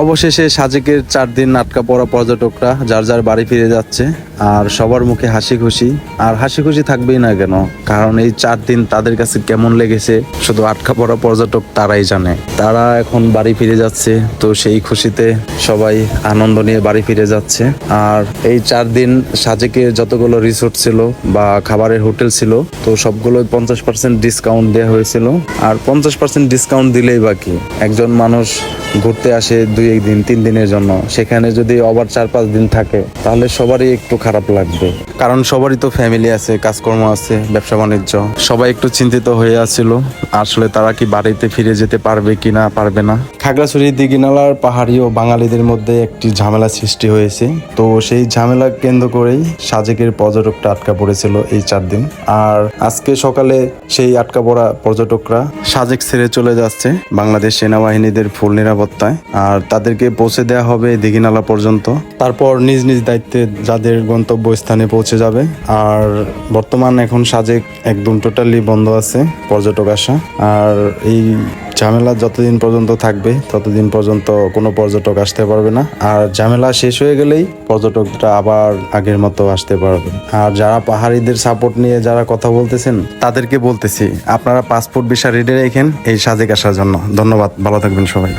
অবশেষে সাজেকের চার দিন আটকা পড়া পর্যটকরা যার যার বাড়ি ফিরে যাচ্ছে। আর সবার মুখে হাসি খুশি। আর হাসি খুশি থাকবেই না কেন? কারণ এই চার দিন তাদের কাছে কেমন লেগেছে, শুধু আটকা পড়া পর্যটক তারাই জানে। তারা এখন বাড়ি ফিরে যাচ্ছে, তো সেই খুশিতে সবাই আনন্দ নিয়ে বাড়ি ফিরে যাচ্ছে। আর এই চার দিন সাজেকে যতগুলো রিসোর্ট ছিল বা খাবারের হোটেল ছিল, তো সবগুলো পঞ্চাশ পার্সেন্ট ডিসকাউন্ট দেওয়া হয়েছিল। আর পঞ্চাশ পার্সেন্ট ডিসকাউন্ট দিলেই বাকি। একজন মানুষ ঘুরতে আসে দুই এক দিন, তিন দিনের জন্য। সেখানে যদি আবার চার পাঁচ দিন থাকে, তাহলে সবারই একটু খারাপ লাগবে। কারণ সবারই তো ফ্যামিলি আছে, কাজকর্ম আছে, ব্যবসা বাণিজ্য। সবাই একটু চিন্তিত হয়ে আছিল, আসলে তারা কি বাড়িতে ফিরে যেতে পারবে কি না, পারবে না। খাগড়াছড়ি দিঘিনালার পাহাড়ি ও বাঙালিদের মধ্যে একটি ঝামেলা সৃষ্টি হয়েছে। তো সেই ঝামেলা কেন্দ্র করেই সাজেকের পর্যটকটা আটকা পড়েছিল এই চার দিন। আর আজকে সকালে সেই আটকা পড়া পর্যটকরা সাজেক ছেড়ে চলে যাচ্ছে বাংলাদেশ সেনাবাহিনীদের ফুল নিরাপত্তায়। আর তাদেরকে পৌঁছে দেওয়া হবে দিঘিনালা পর্যন্ত। তারপর নিজ নিজ দায়িত্বে যাদের গন্তব্যস্থানে পৌঁছে যাবে। আর বর্তমান এখন সাজেক একদম টোটালি বন্ধ আছে পর্যটক আসা। আর এই ঝামেলা যতদিন পর্যন্ত থাকবে, ততদিন পর্যন্ত কোনো পর্যটক আসতে পারবে না। আর ঝামেলা শেষ হয়ে গেলেই পর্যটকরা আবার আগের মতো আসতে পারবে। আর যারা পাহাড়িদের সাপোর্ট নিয়ে যারা কথা বলতেছেন, তাদেরকে বলতেছি, আপনারা পাসপোর্ট ভিসা রেডি রেখেন এই সাজেক আসার জন্য। ধন্যবাদ, ভালো থাকবেন সবাই।